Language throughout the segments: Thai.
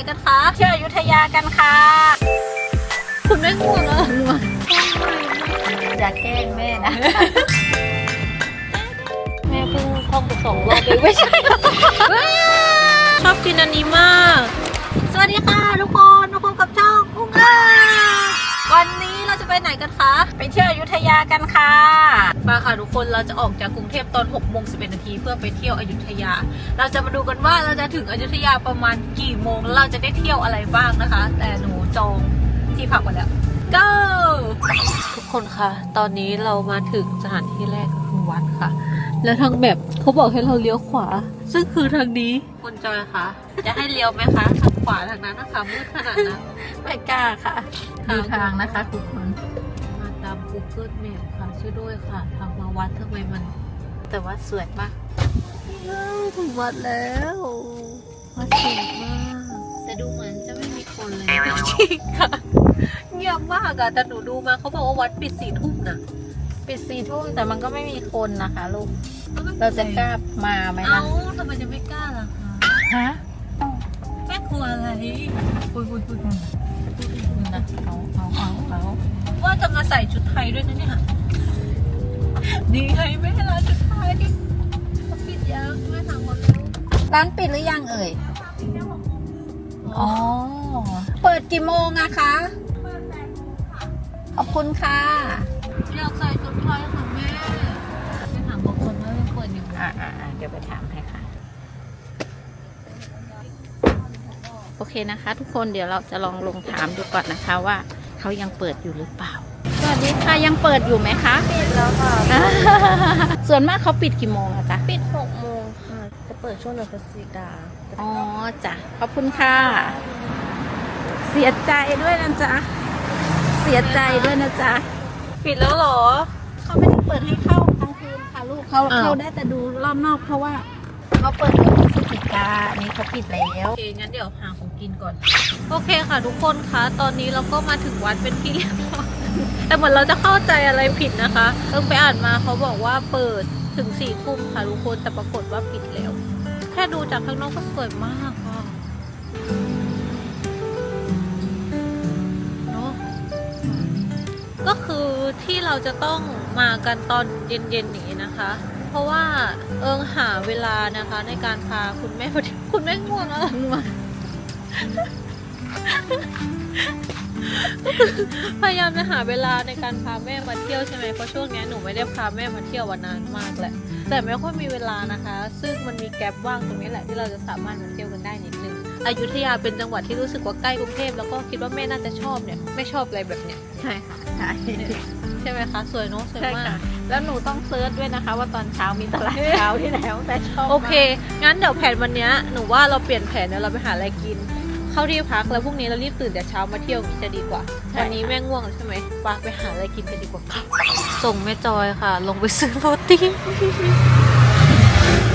นกันคะ เที่ยวอยุธยากันค่ะ คุณไม่ง่วงเหรอง่วงอย่าแกล้งแม่นะ แม่เพิ่งท่องไปสองรอบเองไม่ใช่ชอบกินอันนี้มาก สวัสดีค่ะทุกคนมาพบกับช่องอุ้งอ้าวันนี้เรา จะไปไหนกันคะ ไปเที่ยวอยุธยากันค่ะมาค่ะทุกคนเราจะออกจากกรุงเทพตอน6โมง11นาทีเพื่อไปเที่ยวอยุธยา เราจะมาดูกันว่าเราจะถึงอยุธยาประมาณกี่โมงเราจะได้เที่ยวอะไรบ้างนะคะ แต่หนูจองที่พักไว้แล้ว go ทุกคนคะตอนนี้เรามาถึงสถานที่แรกก็คือวัดค่ะ แล้วทางแบบเขาบอกให้เราเลี้ยวขวา ซึ่งคือทางนี้คุณจอยคะจะให้เลี้ยวไหมคะทางขวาทางนั้นนะคะมืดขนาดนั้นไม่กล้าค่ะดูทางนะคะทุกคนมาตาม Google Map ค่ะช่วยด้วยค่ะทางมาวัดทำไมมัน แต่ว่าสวยมากถึงวัดแล้ววัดสวยมาก แต่ดูเหมือนจะไม่มีคนเลยจริงค่ะเงียบมากอะแต่หนูดูมาเขาบอกว่าวัดปิดสี่ทุ่มนะ ปิดสี่ทุ่มแต่มันก็ไม่มีคนนะคะลูก เราจะกล้ามาไหมเอ้าล่ะทำไมจะไม่กล้าล่ะคะฮะแม่กลัวอะไรคุยคุยคุยคุยนะเอาเอาเอาเอาว่าจะมาใส่ชุดไทยด้วยนะเนี่ยดีไงไม่ให้เราชุดไทยเขาปิดยังแม่ถามคนแล้วร้านปิดหรือยังเอ่ย อ๋อ เปิดกี่โมงอะคะ ขอบคุณค่ะ อยากใส่ชุดไทยค่ะแม่ไปถามบางคนว่ายังเปิดอยู่ไหมอ่าอ่าเดี๋ยวไปถามให้ค่ะ โอเคนะคะ ทุกคนเดี๋ยวเราจะลองลงถามดูก่อนนะคะว่าเขายังเปิดอยู่หรือเปล่า สวัสดีค่ะยังเปิดอยู่ไหมคะ ปิดแล้วค่ะ ส่วนมากเขาปิดกี่โมงอะจ๊ะ ปิดหกโมงค่ะ จะเปิดช่วงเดือนพฤศจิกาอ๋อจ้ะขอบคุณค่ะ เสียใจด้วยนะจ๊ะ เสียใจด้วยนะจ๊ะ ปิดแล้วเหรอ เขาไม่ได้เปิดให้เข้ากลางคืนค่ะลูกเขาอ้าว เขาได้แต่ดูรอบนอกเพราะว่าเขาเปิดเดือนพฤศจิกาอันนี้เขาปิดแล้วโอเคงั้นเดี๋ยวหาของกินก่อน โอเคค่ะทุกคนคะ ตอนนี้เราก็มาถึงวัดเป็นที่เรียบร้อยแต่เหมือนเราจะเข้าใจอะไรผิดนะคะเอิงไปอ่านมาเขาบอกว่าเปิดถึงสี่ทุ่มค่ะทุกคนแต่ปรากฏว่าปิดแล้ว แค่ดูจากข้างนอกก็สวยมากค่ะ ก็คือที่เราจะต้องมากันตอนเย็นๆอย่างนี้นะคะ เพราะว่าเอิงหาเวลานะคะในการพาคุณแม่ไปเที่ยวคุณแม่ง่วงแล้วง่วงพยายามจะหาเวลาในการพาแม่มาเที่ยวใช่ไหมเพราะช่วงนี้หนูไม่ได้พาแม่มาเที่ยววันนานมากแหละแต่ไม่ค่อยมีเวลานะคะ ซึ่งมันมีแกลบว่างตรงนี้แหละที่เราจะสามารถมาเที่ยวกันได้นิด อยุธยาเป็นจังหวัดที่รู้สึกว่าใกล้กรุงเทพแล้วก็คิดว่าแม่น่าจะชอบเนี่ยไม่ชอบอะไรแบบเนี้ยใช่ค่ะใช่ใช่ไหมคะสวยเนอะสวยใช่มาค่ะกแล้วหนูต้องเซิร์ชด้วยนะคะ ว่าตอนเช้ามีตลาดเช้าที่ไหนแต่ชอบโอเค งั้นเดี๋ยวแผนวันเนี้ยหนูว่าเราเปลี่ยนแผนเดี๋ยวเราไปหาอะไรกิน เข้าที่พักแล้วพรุ่งนี้เรารีบตื่นแต่เช้ามาเที่ยวอย่างนี้จะดีกว่าวันนี้แม่ง่วงใช่ไหมปาไปหาอะไรกินกันดีกว่าค่ะส่งแม่จอยค่ะ ลงไปซื้อโรตี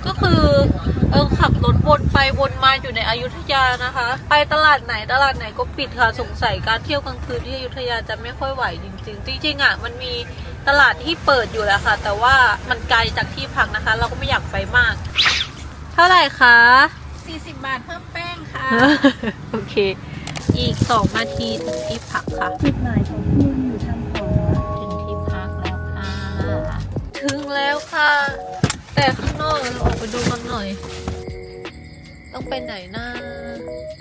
ก็คือ เออขับรถวนไปวนมาอยู่ในอยุธยานะคะ ไปตลาดไหนตลาดไหนก็ปิดค่ะสงสัยการเที่ยวกลางคืนที่อยุธยาจะไม่ค่อยไหวจริง ๆ จริงๆอะมันมีตลาดที่เปิดอยู่แล้วค่ะ แต่ว่ามันไกลจากที่พักนะคะ เราก็ไม่อยากไปมาก เท่าไหร่คะ 40 บาทเพิ่มแป้งค่ะ โอเค อีกสองนาทีถึงที่พักค่ะจุดหมายของคุณอยู่ทางขวาถึงที่พักแล้วค่ะ ถึงแล้วค่ะ แต่ข้างนอกเราออกไปดูกันหน่อย ต้องไปไหนนะ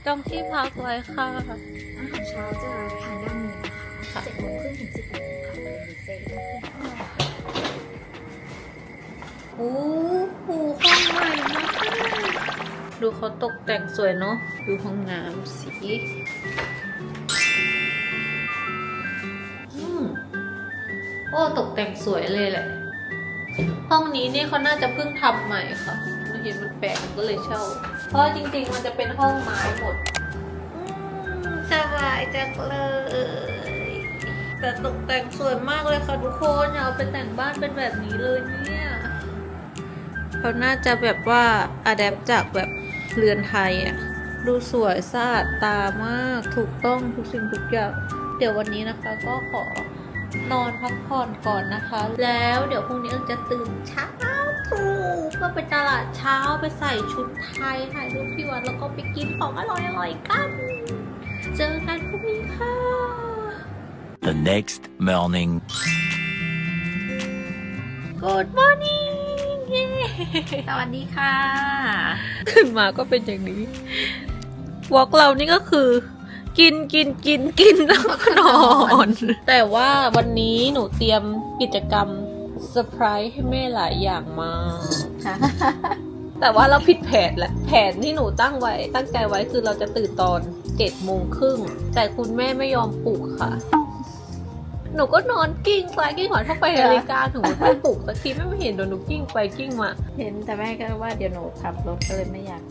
จองที่พักไว้ค่ะ อาหารเช้าจะทานด้านนี้นะคะเจ็ดโมงครึ่งถึงสิบโมงค่ะเป็นพิเศษโอ้โหห้องใหม่มากดูเขาตกแต่งสวยเนาะ ดูห้องน้ำสีอืมโอ้ ตกแต่งสวยเลยแหละ ห้องนี้นี่เขาน่าจะเพิ่งทำใหม่ค่ะเราเห็นมันแปลกก็เลยเช่า เพราะจริงๆ มันจะเป็นห้องไม้หมดสบายจังเลย แต่ตกแต่งสวยมากเลยค่ะทุกคนเอาไปแต่งบ้านเป็นแบบนี้เลยเนี่ยเขาน่าจะแบบว่าอัดแอปจากแบบเรือนไทยอะดูสวยสะอาดตามากถูกต้องทุกสิ่งทุกอย่าง เดี๋ยววันนี้นะคะก็ขอ นอนพักผ่อนก่อนนะคะ แล้วเดี๋ยวพรุ่งนี้เอิงจะตื่นเช้าตรู่เพื่อไปตลาดเช้าไปใส่ชุดไทยถ่ายรูปที่วัดแล้วก็ไปกินของอร่อยๆกัน เจอกันพรุ่งนี้ค่ะ The next morning. Good morning เย้สวัสดีค่ะ ขึ้นมาก็เป็นอย่างนี้วอล์กเรานี่ก็คือ กินกินกินกินแล้วก็นอน แต่ว่าวันนี้หนูเตรียมกิจกรรมเซอร์ไพรส์ให้แม่หลายอย่างมากแต่ว่าเราผิดแผนแหละแผนที่หนูตั้งไว้ ตั้งใจไว้คือเราจะตื่นตอนเจ็ดโมงครึ่งแต่คุณแม่ไม่ยอมปลุกค่ะหนูก็นอนกิ้งซ้ายกิ้งขวาถ้าไปนาฬิกาหนูไม่ปลุกสักทีไม่เห็นโดนหนูกิ้งไปกิ้งมา เห็นแต่แม่ก็ว่าเดี๋ยวหนูขับรถก็เลยไม่อยาก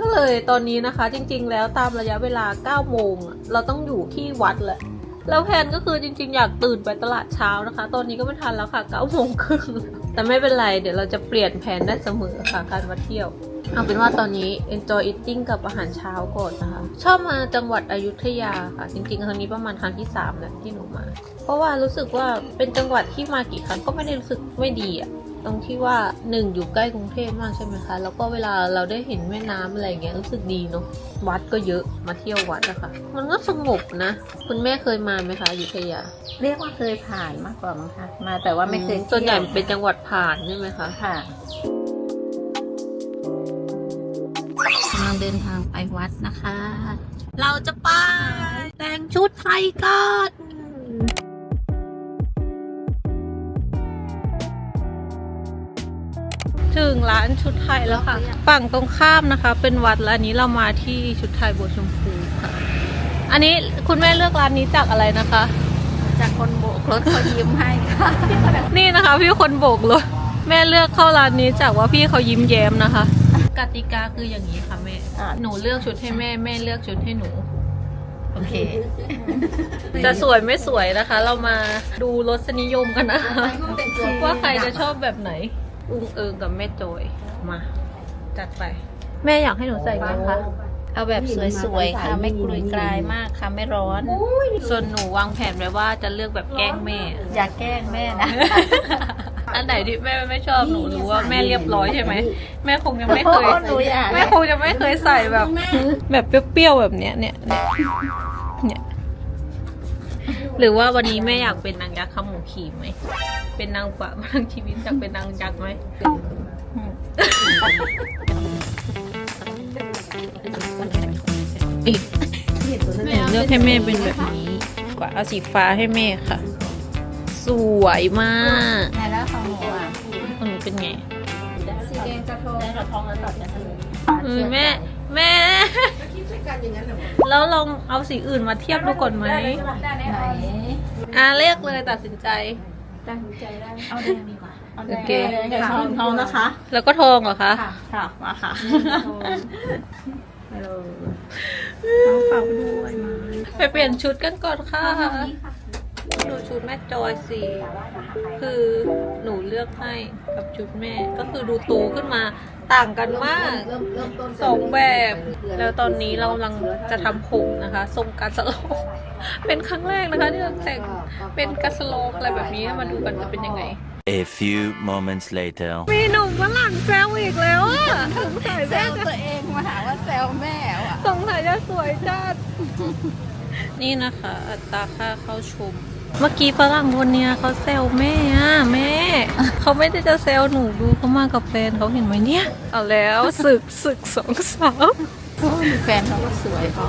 ก็เลยตอนนี้นะคะ จริง ๆ แล้วตามระยะเวลา9โมงเราต้องอยู่ที่วัดแหละแล้วแพนก็คือจริง ๆ อยากตื่นไปตลาดเช้านะคะ ตอนนี้ก็ไม่ทันแล้วค่ะ9โมงครึ่งแต่ไม่เป็นไร เดี๋ยวเราจะเปลี่ยนแผนได้เสมอค่ะการมาเที่ยวเอาเป็นว่าตอนนี้ enjoy eating กับอาหารเช้าก่อนนะคะ ชอบมาจังหวัดอยุธยาค่ะ จริงๆ ครั้งนี้ประมาณครั้งที่3แล้วที่หนูมา เพราะว่ารู้สึกว่าเป็นจังหวัดที่มากี่ครั้งก็ไม่ได้รู้สึกไม่ดีอะ ตรงที่ว่าหนึ่งอยู่ใกล้กรุงเทพมากใช่ไหมคะ แล้วก็เวลาเราได้เห็นแม่น้ำอะไรอย่างเงี้ยรู้สึกดีเนาะวัดก็เยอะมาเที่ยววัดอะค่ะมันก็สงบนะ คุณแม่เคยมาไหมคะอยุธยา เรียกว่าเคยผ่านมากกว่ามั้งคะมาแต่ว่าไม่เคยส่วนใหญ่ที่ยวเป็นจังหวัดผ่านใช่ไหมคะค่ะกำลังเดินทางไปวัดนะคะ เราจะไปแต่งชุดไทยกัน ถึงร้านชุดไทยแล้วค่ะ ฝั่งตรงข้ามนะคะ เป็นวัดแล้วอันนี้เรามาที่ชุดไทยบัวชมพูค่ะ อันนี้คุณแม่เลือกร้านนี้จากอะไรนะคะ จากคนโบกรถเขายิ้มให้ค่ะนี่นะคะ พี่คนโบกรถแม่เลือกเข้าร้านนี้จากว่าพี่เขายิ้มแย้มนะคะ กติกาคืออย่างนี้ค่ะแม่อะ หนูเลือกชุดให้แม่แม่เลือกชุดให้หนู โอเค จะสวยไม่สวยนะคะ เรามาดูรสนิยมกันนะว่าใครจะชอบแบบไหน อุ้งเอิงกับแม่จอยมา จัดไป แม่อยากให้หนูใส่ไงคะเอาแบบสวยๆค่ะ ไม่กลุยกลายมากค่ะ ไม่ร้อน ส่วนหนูวางแผนไว้ว่าจะเลือกแบบแกล้งแม่ อย่าแกล้งแม่นะ อันไหนที่แม่ไม่ชอบหนูรู้ว่าแม่เรียบร้อยใช่ไหมแม่คงยังไม่เคยหนูอยากแม่คงจะไม่เคยใส่แบบ แบบเปรี้ยวๆแบบเนี้ยเนี่ยเนี่ยเนี่ย หรือว่าวันนี้แม่อยากเป็นนางยักษ์ขมูขี่ไหม เป็นนางฟ้ามาทั้งชีวิตอยากเป็นนางยักษ์ไหมอีกแม่เลือกให้แม่เป็นแบบนี้ดีกว่าเอาสีฟ้าให้แม่ค่ะ สวยมากไหนแล้วของหนูอะของหนูเป็นไงสีแดงกระทงแดงกระทงแล้วตัดกันเออแม่แม่ แล้วลองเอาสีอื่นมาเทียบดูก่อนไหมไหนอะเลือกเลยตัดสินใจ ตั้งใจได้ เอาแดงดีกว่าาแดงโอเคแดงทองทองนะคะ แล้วก็ทองเหรอคะ ค่ะ มาค่ะน้องฝากด้วยมาไปเปลี่ยนชุดกันก่อนค่ะดูชุดแม่จอยสิคือหนูเลือกให้กับชุดแม่ ก็คือดูโตขึ้นมา ต่างกันมากสองแบบ แล้วตอนนี้เรากำลังจะทำผมนะคะ ทรงกาสโลกเป็นครั้งแรกนะคะที่เราแต่งเป็นกาสโลกอะไรแบบนี้มาดูกันจะเป็นยังไง A few moments later. มีหนุ่มฝรั่งแซวอีกแล้วอะสงสัยแซแม่วจะตัวเองมาหาว่าแซวแม่ว่ะสงสัยจะสวยจัดนี่นะคะ อัตราค่าเข้าชม เมื่อกี้ฝรั่งคนเนี้ยเขาแซวแม่อะแม่ เขาไม่ได้จะแซวหนูดูเขามากับแฟนเขาเห็นไหมเนี่ย เอาแล้วศึกศึกสองสาวแฟนเขาก็สวยเขา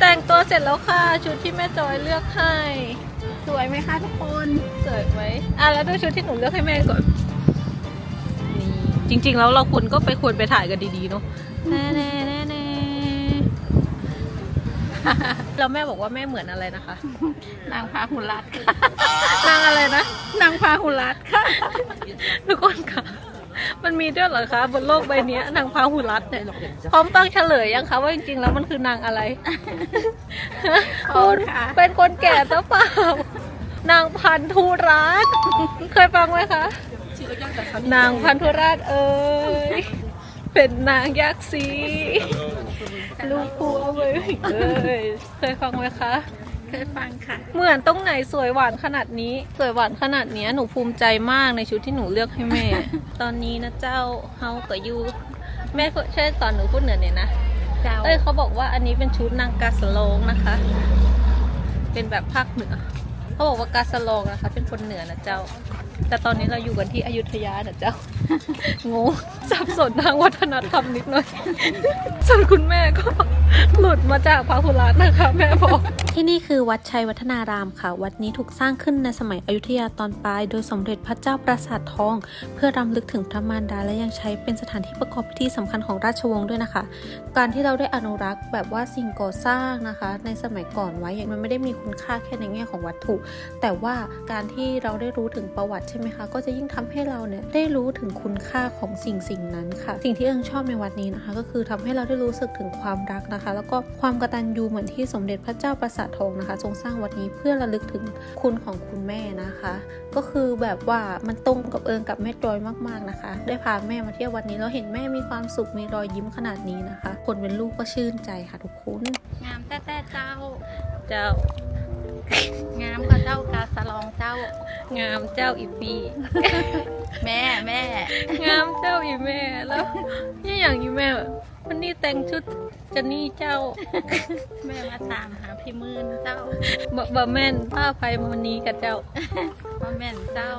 แต่งตัวเสร็จแล้วค่ะ ชุดที่แม่จอยเลือกให้ สวยไหมคะทุกคน สวยไหมอะแล้วดูชุดที่หนูเลือกให้แม่ก่อน จริง ๆ แล้วเราควรก็ไปควรไปถ่ายกันดีๆเนาะแน่แน่แน่แน่แล้วแม่บอกว่าแม่เหมือนอะไรนะคะ นางพาหุรัตค่ะ นางอะไรนะ นางพาหุรัตค่ะ ทุกคนคะมันมีด้วยเหรอคะบนโลกใบเนี้ยนางพาหุรัตเนี่ยพร้อมฟังเฉลยยังคะว่าจริงๆแล้วมันคือนางอะไรพร้อคุมณค่ะเป็นคนแก่หรือเปล่า นางพันธุรัตน์เคยฟังไหมคะ นางพันธุราชเอ้ย เป็นนางยักษ์สีลูกผัวเว้ยเอ้ยเคยฟังไหมคะ เคยฟังค่ะ เหมือนตรงไหนสวยหวานขนาดนี้ สวยหวานขนาดเนี้ยหนูภูมิใจมากในชุดที่หนูเลือกให้แม่ ตอนนี้นะเจ้าเฮากับยูแม่ช่วยสอนหนูพูดเหนือหน่อยนะเจ้าเอ้ยเขาบอกว่าอันนี้เป็นชุดนางกาสโลงนะคะ เป็นแบบภาคเหนือ เขาบอกว่ากาสโลงนะคะ เป็นคนเหนือนะเจ้า แต่ตอนนี้เราอยู่กันที่อยุธยานะเจ้างงสับสนทางวัฒนธรรมนิดหน่อยส่วนคุณแม่ก็หลุดมาจากพาหุรัตนะคะ แม่บอก ที่นี่คือวัดชัยวัฒนารามค่ะ วัดนี้ถูกสร้างขึ้นในสมัยอยุธยาตอนปลาย โดยสมเด็จพระเจ้าปราสาททอง เพื่อรำลึกถึงพระมารดาและยังใช้เป็นสถานที่ประกอบพิธีสำคัญของราชวงศ์ด้วยนะคะ การที่เราได้อนุรักษ์แบบว่าสิ่งก่อสร้างนะคะ ในสมัยก่อนไว้อย่างมันไม่ได้มีคุณค่าแค่ในแง่ของวัตถุแต่ว่าการที่เราได้รู้ถึงประวัติใช่ไหมคะ ก็จะยิ่งทำให้เราเนี่ยได้รู้ถึงคุณค่าของสิ่งสิ่งนั้นค่ะ สิ่งที่เอิงชอบในวัดนี้นะคะ ก็คือทำให้เราได้รู้สึกถึงความรักนะคะ แล้วก็ความกตัญญูเหมือนที่สมเด็จพระเจ้าประสาททองนะคะ ทรงสร้างวัดนี้เพื่อระลึกถึงคุณของคุณแม่นะคะ ก็คือแบบว่ามันตรงกับเอิงกับแม่จอยมากๆนะคะ ได้พาแม่มาเที่ยววัดนี้แล้วเห็นแม่มีความสุขมีรอยยิ้มขนาดนี้นะคะ คนเป็นลูกก็ชื่นใจค่ะทุกคนงามแต่แต่เจ้าเจ้า งามกับเจ้ากาสะลองเจ้า งามเจ้าอีปีแม่แม่งามเจ้าอีแม่แล้วนี่อย่างอีแม่วันนี้แต่งชุดจะนี่เจ้า แม่มาตามหาพี่มื่นเจ้าบะบะแม่นผ้าไฟมันนี้กับเจ้าพ่อแม่นเจ้า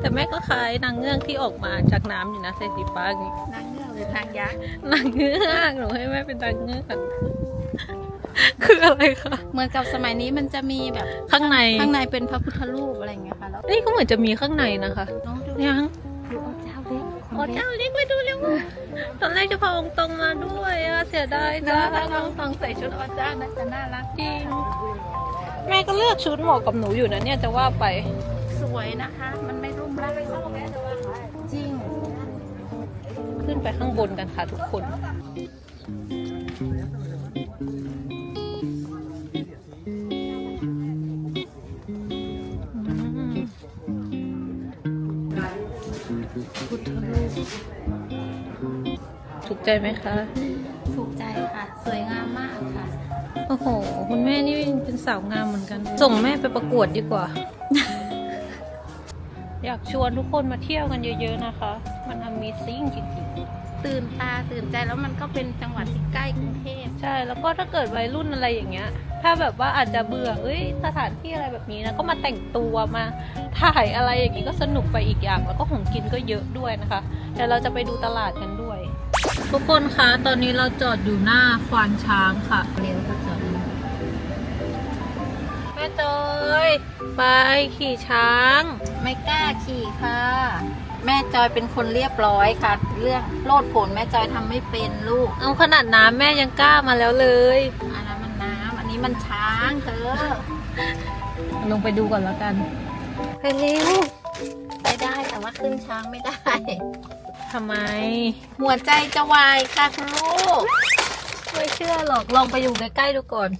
แต่แม่ก็คล้ายนางเงือกที่ออกมาจากน้ำอยู่นะใส่สีฟ้าอย่างงี้นางเงือกหรือนางยักษ์นางเงือกหนูให้แม่เป็นนางเงือก คืออะไรคะ เหมือนกับสมัยนี้มันจะมีแบบข้างใน ข้างในเป็นพระพุทธรูปอะไรอย่างเงี้ยค่ะแล้วนี่ก็เหมือนจะมีข้างในนะคะน้องดูยังดูเอาเจ้าเล็กอ๋อเจ้าเรียกไปดูเร็วตอนแรกจะพาองค์ตรงมาด้วยอะเสียดายเนาะจ้าถ้าน้องต้องใส่ชุดอเจ้าน่าจะน่ารักจริง แม่ก็เลือกชุดเหมาะกับหนูอยู่นะเนี่ยจะว่าไป สวยนะคะ มันไม่รุ่มร่ามจริง ขึ้นไปข้างบนกันค่ะทุกคน ใจไหมคะ ถูกใจค่ะ สวยงามมากค่ะ โอ้โห คุณแม่นี่เป็นสาวงามเหมือนกัน ส่งแม่ไปประกวดดีกว่า อยากชวนทุกคนมาเที่ยวกันเยอะๆนะคะ มัน Amazing จริงๆตื่นตาตื่นใจแล้วมันก็เป็นจังหวัดที่ใกล้กรุงเทพใช่ แล้วก็ถ้าเกิดวัยรุ่นอะไรอย่างเงี้ย ถ้าแบบว่าอาจจะเบื่อเอ้ยสถานที่อะไรแบบนี้นะ ก็มาแต่งตัวมาถ่ายอะไรอย่างงี้ก็สนุกไปอีกอย่าง แล้วก็ของกินก็เยอะด้วยนะคะ เดี๋ยวเราจะไปดูตลาดกันด้วย ทุกคนคะ ตอนนี้เราจอดอยู่หน้าควานช้างค่ะเร็วก็จอดแม่เตยไปขี่ช้าง ไม่กล้าขี่ค่ะ แม่จอยเป็นคนเรียบร้อยค่ะ เรื่องโลดโผนแม่จอยทำไม่เป็นลูก เอาขนาดน้ำแม่ยังกล้ามาแล้วเลย อันนั้นมันน้ำอันนี้มันช้างเธอลงไปดูก่อนแล้วกันไปเร็วไปได้แต่ว่าขึ้นช้างไม่ได้ ทำไม หัวใจจะวายค่ะคุณลูก ไม่เชื่อหรอก ลองไปอยู่ใกล้ๆดูก่อน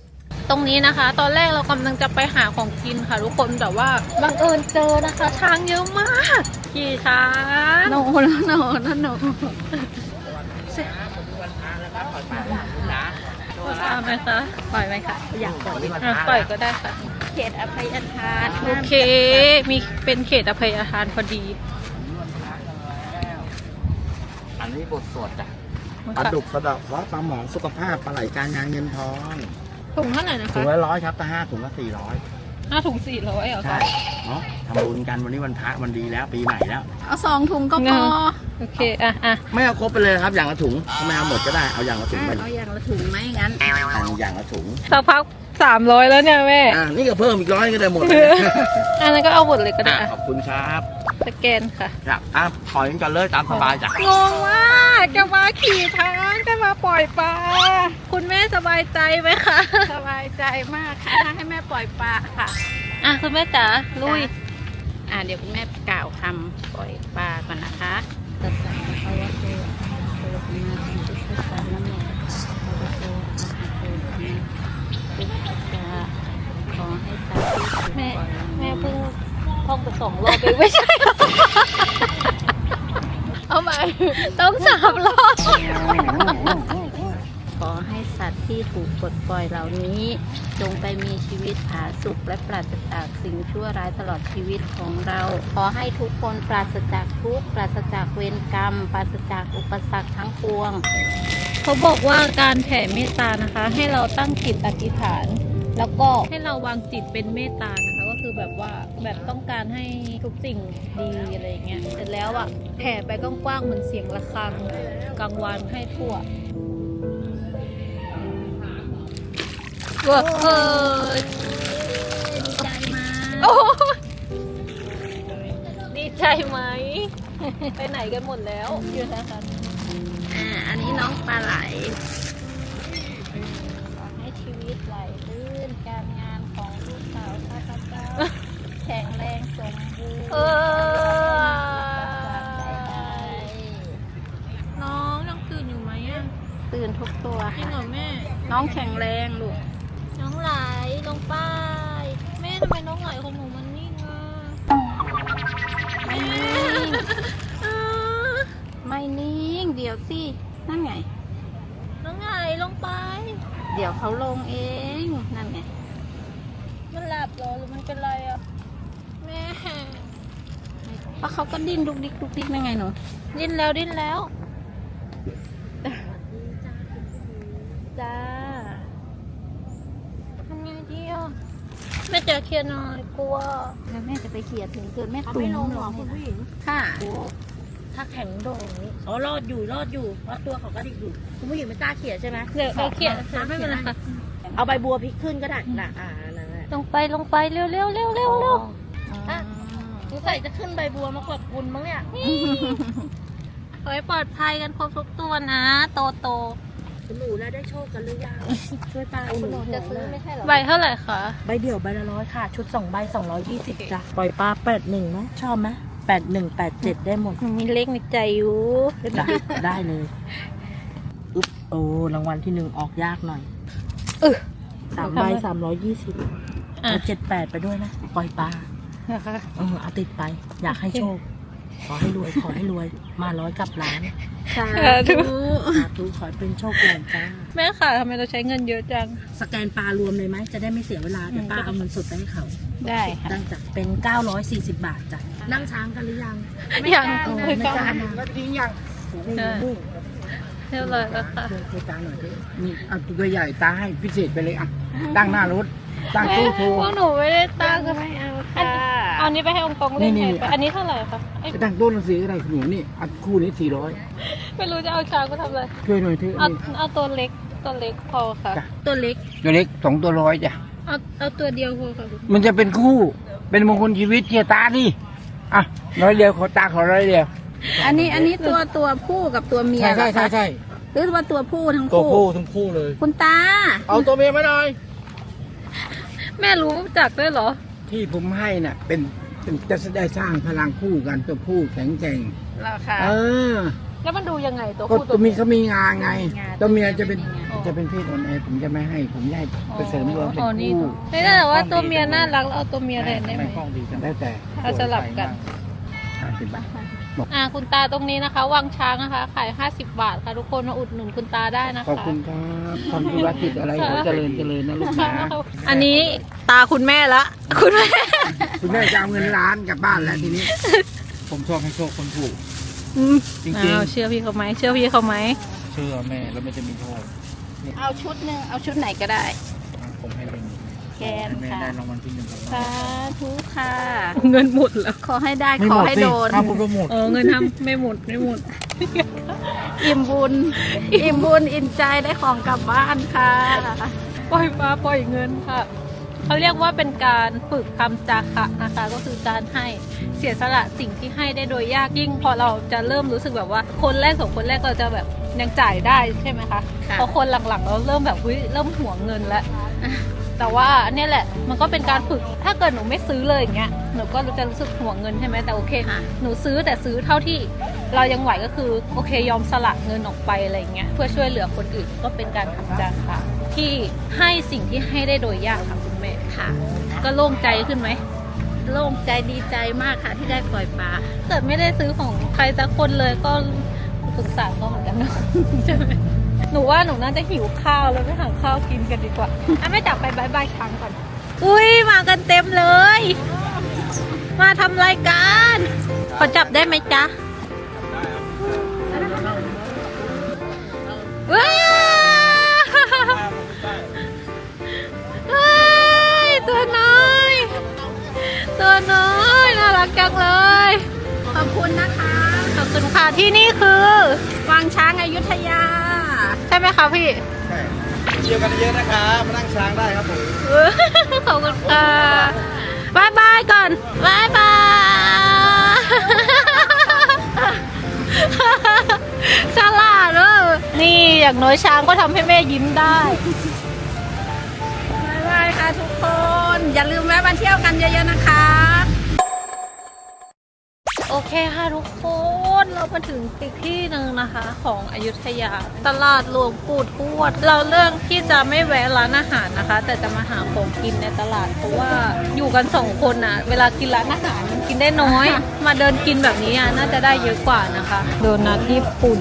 ตรงนี้นะคะ ตอนแรกเรากำลังจะไปหาของกินค่ะทุกคนแต่ว่าบังเอิญเจอนะคะ ช้างเยอะมากขี่ช้างโนแล้วโนแล้วโนตามไหมคะปล่อยไหมคะอยากปล่อยอะปล่อยก็ได้ค่ะ เขตอภัยทานโอเค มีเป็นเขตอภัยทานพอดีอั นนี้บทสวดจ้ะปลาดุกสะเดาะเคราะห์ปลาหมอสุขภาพปลาไหลการงานเงินทองถุงเท่าไหร่นะถุคะงละร้อยครับถ้าห้าถุงละสี่ร้อยห้าถุงสี่ร้อยเหรอใช่คะเนาะทำบุญกันวันนี้วันพระวันดีแล้วปีใหม่แล้ว เอาสองถุงก็พอโอเค อะอะไม่เอาครบไปเลยครับอย่างละถุงถ้าไม่เอาหมดก็ได้เอาอย่างละถุงอะไปเอาอย่างละถุงไหมงั้น เอาอย่างละถุงสักพัก สามร้อยแล้วเนี่ยแม่ อ่านี่ก็เพิ่มอีกร้อยก็ได้หมดเลยอันนั้นก็เอาหมดเลยก็ได้อะอะขอบคุณครับสแกนค่ะ ครับอะขอยังกันเลยตามสบายจ้ะงงมากจะมาขี่ช้างจะมาปล่อยปลา คุณแม่สบายใจไหมคะ สบายใจมากค่ะให้แม่ปล่อยปลาค่ะ อะคุณแม่จ๋าลุย อ่าเดี๋ยวคุณแม่กล่าวคำปล่อยปลาก่อนนะคะตัสสะภะคะวะโตอ ให้สาธุถูกแม่ปล่อยแม่เพิ่งท่องไปสองรอบเองไม่ใช่เอาใหม่ต้องสามรอบขอให้สัตว์ที่ถูกปลดปล่อยเหล่านี้ จงไปมีชีวิตผาสุขและปราศจากสิ่งชั่วร้ายตลอดชีวิตของเรา ขอให้ทุกคนปราศจากทุกข์ปราศจากเวรกรรม ปราศจากอุปสรรคทั้งปวง เขาบอกว่าการแผ่เมตตานะคะ ให้เราตั้งจิตอธิษฐาน แล้วก็ให้เราวางจิตเป็นเมตตานะคะก็คือแบบว่าแบบต้องการให้ทุกสิ่งดีอะไรอย่างเงี้ยเสร็จแล้วอะแผ่ไปกว้างๆเหมือนเสียงระฆังกลางวานให้ทั่วว้าวเออดีใจมากโอ้ดีใจไหม ไปไหนกันหมดแล้วอยู่นะคะอ่าอันนี้น้องปลาไหล ข็งแรงสมบูรณ์เอปราอศจากใดน้องยังตื่นอยู่ไหมอะๆตื่นทุกตัวจริงเหรค่ะอแม่ น้องแข็งแรงลูกน้องไหลลงไปแม่ทำไมน้องไหลของหนูมันนิ่งอะไม่นิ่งไม่นิ่งเดี๋ยวสินั่นไง น้องไหลลงไป เดี๋ยวเขาลงเองนั่นไงมันหลับเหรอหรือมันเป็นไรอะ แม่เพราะเขาก็ดิ้นดุกดิกดุกดิกนั่นไงหนูดิ้นแล้วดิ้นแล้วจ้าทำไงดีอะแม่เจอเคลียร์หน่อยกลัวแล้วแม่จะไปเขี่ยถึงเกิดแม่ตุ่มลงหรอคุณผู้หญิงค่ะถ้าแข็งโด่งอย่างนี้อ๋อรอดอยู่รอดอยู่เพราะตัวเขาก็ดิกอยู่คุณผู้หญิงไม่กล้าเขี่ยใช่ไหมเดี๋ยวเอาเคลียร์ไม่เป็นไรค่ะเอาใบบัวพลิกขึ้นก็ได้น่ะอ่านั่นแหละลงไปลงไปเร็วเร็วเร็วเร็วเร็วอะ สงสัยจะขึ้นใบบัวมากกว่าคุณมั้งเนี่ย ขอให้ปลอดภัยกันครบทุกตัวนะ โตโตคุณหนูน่าได้โชคกันหรือยังช่วยป้าอุดหนุนจะซื้อไม่ใช่เหรอใบเท่าไหร่คะใบเดี่ยวใบละร้อยค่ะ ชุดสองใบสองร้อยยี่สิบจ้ะปล่อยปลาแปดหนึ่งไหมชอบไหมแปดหนึ่งแปดเจ็ดได้หมด มีเลขในใจอยู่จ้ะได้เลยอุ๊บโอ้รางวัลที่หนึ่งออกยากหน่อยเออสามใบสามร้อยยี่สิบอะเอาเจ็ดแปดไปด้วยนะ ปล่อยปลา นะคะเออเอาติดไป อยากให้โชค ขอให้รวย ขอให้รวย มาร้อยกลับล้านสาธุธุสาธุขอให้เป็นโชคใหญ่จ้า แม่ค่ะทำไมเราใช้เงินเยอะจัง สแกนปลารวมเลยไหม จะได้ไม่เสียเวลาเดี๋ยวป้าเอาเงินสดไปให้เขา ได้ค่ะได้จ้ะเป็น 940 บาทจ้ะ นั่งช้างกันหรือยัง ยังเออไม่ไม่กล้ากล้านะแล้วทิ้งยังเออเรียบร้อยแล้วค่ะเทตาหน่อยดินี่เอาตัวใหญ่ตาให้พิเศษไปเลยอะตั้งหน้ารถตั้งตู้โชว์พวกหนูไม่ได้ตั้งไม่เอา ค่ะเอาอันนี้ไปให้องค์กงเล่นนี่ให้นี่ไปอันนี้เท่าไหร่คะเอ้ยไปตั้งตู้หนังสือก็ได้หนูนี่อัดคู่นี้สี่ร้อยไม่รู้จะเอาช้างก็ทำอะไรช่วยหน่อยเถอะเอานี่เอาตัวเล็กตัวเล็กพอค่ะจ้ะตัวเล็กตัวเล็กสองตัวร้อยจ้ะเอาเอาตัวเดียวพอค่ะมันจะเป็นคู่ เป็นมงคลชีวิตเทียตาดิอะร้อยเดียวขอตาขอร้อยเดียวอันนี้อันนี้ตัวตัวผู้กับตัวเมียใช่ใช่ใช่เหรอคะใช่หรือว่าตัวผู้ทั้งตัวคู่คู่ทั้งคู่เลย คุณตา เอาตัวเมียมาหน่อยแม่รู้จักด้วยเหรอ ที่ผมให้น่ะ เป็นเป็นจะได้สร้างพลังคู่กันตัวผู้แข็งแกร่งเหรอคะเออ แล้วมันดูยังไงตัวก็ผู้ตัวมีเขามีงาไงงาตัวเมียจะเป็นอ๋อจะเป็นเพศอ่อนแอผมจะไม่ให้ ผมจะให้ไปเสริมรวมเป็นอ๋อนี่คู่ไม่ได้แต่ว่าตัวเมียน่ารักแล้วเอาตัวเมียแทนได้ไหมคล่องดีจังแล้วแต่เอาสลับกัน ห้าสิบบาท อ่าคุณตาตรงนี้นะคะวังช้างนะคะ ขาย 50 บาทค่ะทุกคนมาอุดหนุนคุณตาได้นะคะขอบคุณครับทำธุรกิจอะไรขอเจริญเจริญนะลูกนะอันนี้ตาคุณแม่ละ คุณแม่ คุณแม่จะเอาเงินล้านกลับบ้านแล้วทีนี้ ผมชอบให้โชคคนถูกจริงอ้าวเชื่อพี่เขาไหมเชื่อพี่เขาไหมๆเชื่อแม่แล้วมันจะมีโชคเอาชุดหนึ่งเอาชุดไหนก็ได้ผมให้เป็น แกนให้แม่ค่ะ ได้รางวัลที่หนึ่งกลับบ้าสานธุค่ะ เงินหมดแล้ว ขอให้ได้ไม่ขหอมดให้สิโดน ข้าวก็หมด เออเงินทำไม่หมดไม่หมด อิ่มบุญ อิ่มบุญอิ่มใจได้ของกลับบ้านค่ะ ปล่อยมาปล่อยเงินค่ะ เขาเรียกว่าเป็นการฝึกคำจาคะนะคะ ก็คือการให้เสียสละสิ่งที่ให้ได้โดยยากยิ่ง พอเราจะเริ่มรู้สึกแบบว่า คนแรกสองคนแรกเราจะแบบยังจ่ายได้ใช่ไหมคะค่ะ พอคนหลังๆเราเริ่มแบบเฮ้ยเริ่มห่วงเงินแล้ว แต่ว่าเนี่ยแหละมันก็เป็นการฝึกถ้าเกิดหนูไม่ซื้อเลยอย่างเงี้ยหนูก็จะรู้สึกห่วงเงินใช่ไหมแต่โอเคค่ะหนูซื้อแต่ซื้อเท่าที่เรายังไหวก็คือโอเคยอมสละเงินออกไปอะไรอย่างเงี้ยเพื่อช่วยเหลือคนอื่นก็เป็นการทำจานค่ะ ที่ให้สิ่งที่ให้ได้โดยยากค่ะคุณแม่ค่ะ ก็โล่งใจขึ้นไหมโล่งใจดีใจมากค่ะที่ได้ปล่อยปลาเกิดไม่ได้ซื้อของใครสักคนเลยก็สงสารเขาเหมือนกันเนอะใช่ไหม หนูว่าหนูน่าจะหิวข้าวแล้วไปหาข้าวกินกันดีกว่าอะไม่จับไปบายบายช้างก่อน อุ้ยมากันเต็มเลย มาทำรายการขอจับได้ไหมจ๊ะว้าวเฮ้ยตัวน้อย ตัวน้อยน่ารักจังเลย ขอบคุณนะคะ ขอบคุณค่ะที่นี่คือ วางช้างอายุทยาใช่ไหมคะพี่ ใช่เที่ยวกันเยอะนะครับมานั่งช้างได้ครับผมเออขอบคุณค่ะบายบายก่อนบายบายฉลาดเนอะนี่อย่างน้อยช้างก็ทำให้แม่ยิ้มได้บ๊ายบายค่ะทุกคน อย่าลืมแวะมาเที่ยวกันเยอะๆนะคะ โอเคค่ะทุกคน เรามาถึงอีกที่หนึ่งนะคะ ของอยุธยา ตลาดหลวงปู่ทวด เราเลือกที่จะไม่แวะร้านอาหารนะคะ แต่จะมาหาของกินในตลาด เพราะว่าอยู่กันสองคนนะเวลากินร้านอาหารมันกินได้น้อย มาเดินกินแบบนี้อะน่าจะได้เยอะกว่านะคะ โดนัทญี่ปุ่น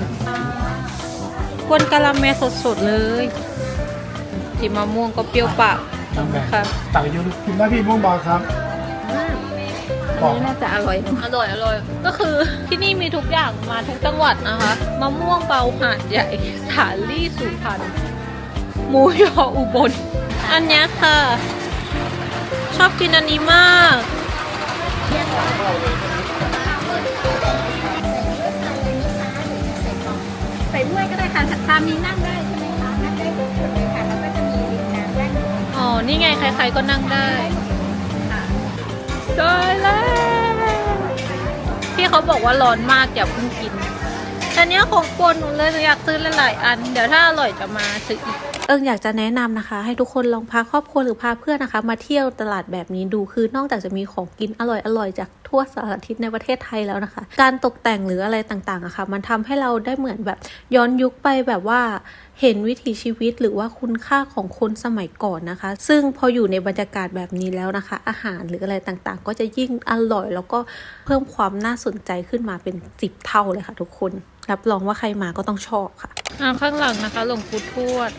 กวนกะละแมสดๆเลยจิมมะม่วงก็เปรี้ยวปากนะคะตักยูกินได้พี่ม่วงบอลครับ อันนี้น่าจะอร่อยอร่อยอร่อย ก็คือที่นี่มีทุกอย่างมาทุกจังหวัดนะคะมะม่วงเบาหาดใหญ่สาลี่สุพรรณหมูยออุบล อันเนี้ยค่ะ ชอบกินอันนี้มากใส่ถ้วยก็ได้ค่ะชามนี้นั่งได้ใช่ไหมคะนั่งได้ทุกคนเลยค่ะแล้วก็จะมีริมน้ำด้านบนอ๋อนี่ไงใครๆก็นั่งได้ ได้แล้วพี่เขาบอกว่าร้อนมากอย่าเพิ่งกินแต่เนี้ยของปนหนูเลยหนูอยากซื้อหลายๆอัน เดี๋ยวถ้าอร่อยจะมาซื้ออีก อิงอยากจะแนะนำนะคะ ให้ทุกคนลองพาครอบครัวหรือพาเพื่อนนะคะ มาเที่ยวตลาดแบบนี้ดูคือนอกจากจะมีของกินอร่อยๆจากทั่วสารทิศในประเทศไทยแล้วนะคะ การตกแต่งหรืออะไรต่างๆอะค่ะ มันทำให้เราได้เหมือนแบบย้อนยุคไปแบบว่าเห็นวิถีชีวิตหรือว่าคุณค่าของคนสมัยก่อนนะคะ ซึ่งพออยู่ในบรรยากาศแบบนี้แล้วนะคะ อาหารหรืออะไรต่างๆ ก็จะยิ่งอร่อย แล้วก็เพิ่มความน่าสนใจขึ้นมาเป็นสิบเท่าเลยค่ะทุกคน รับรองว่าใครมาก็ต้องชอบค่ะอ่าข้างหลังนะคะ หลวงปู่ทวด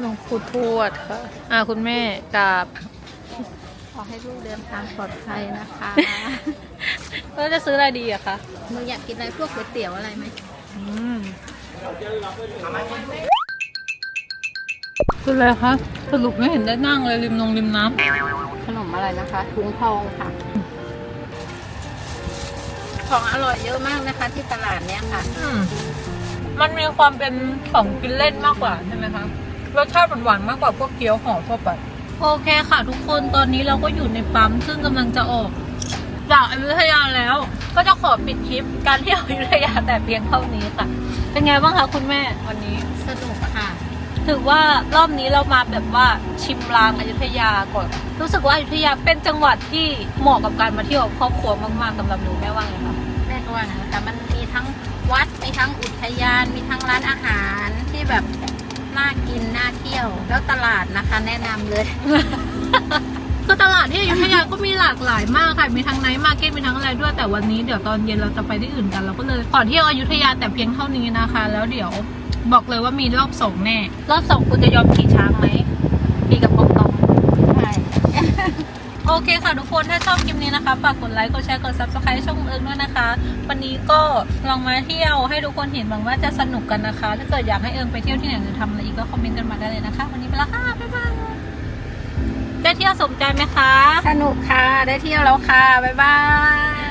หลวงปู่ทวดค่ะ อ่าคุณแม่กราบ ขอให้ลูกเดินทางปลอดภัยนะคะเราจะซื้ออะไรดีอะคะหนูอยากกินอะไรพวกก๋วยเตี๋ยวอะไรไหมอืมคืออะไรคะสรุปไม่เห็นได้นั่งเลยริมนงริมน้ขนมอะไรนะคะถุงทองค่ะ ของอร่อยเยอะมากนะคะ ที่ตลาดเนี้ยค่ะำอืมมันมีความเป็นของกินเล่นมากกว่าใช่ไหมคะรสชาติหวานๆมากกว่าพวกเกี๊ยวห่อทั่วไปโอเคค่ะทุกคนตอนนี้เราก็อยู่ในปั๊มซึ่งกำลังจะออก จากอยุธยาแล้ว ก็จะขอปิดคลิปการเที่ยวอยุธยาแต่เพียงเท่านี้ค่ะ เป็นไงบ้างคะคุณแม่วันนี้สนุกค่ะ ถือว่ารอบนี้เรามาแบบว่าชิมลางอยุธยาก่อน รู้สึกว่าอยุธยาเป็นจังหวัดที่เหมาะกับการมาเที่ยวกับครอบครัวมากๆสำหรับหนูแม่ว่าไงคะแม่ ก็ว่างั้นค่ะมันมีทั้งวัดมีทั้งอุทยาน มีทั้งร้านอาหารที่แบบน่ากินน่าเที่ยว แล้วตลาดนะคะ แนะนำเลย คือตลาดที่อยุธยาก็มีหลากหลายมากค่ะ มีทั้งไนท์มาร์เก็ตมีทั้งอะไรด้วยแต่วันนี้เดี๋ยวตอนเย็นเราจะไปที่อื่นกันเราก็เลยขอเที่ยวอยุธยาแต่เพียงเท่านี้นะคะ แล้วเดี๋ยวบอกเลยว่ามีรอบสองแน่ รอบสองคุณจะยอมขี่ช้างไหมมีกับปองตอง ใช่ โอเคค่ะทุกคนถ้าชอบคลิปนี้นะคะฝากกดไลค์กดแชร์กด subscribe ช่องเอิงด้วยนะคะ วันนี้ก็ลองมาเที่ยวให้ทุกคนเห็นหวังว่าจะสนุกกันนะคะ ถ้าเกิดอยากให้เอิงไปเที่ยวที่ไหนหรือทำอะไรอีกก็คอมเมนต์กันมาได้เลยนะคะ วันนี้ไปละค่ะบ๊ายบายได้เที่ยวสมใจไหมคะ สนุกค่ะได้เที่ยวแล้วค่ะบ๊ายบาย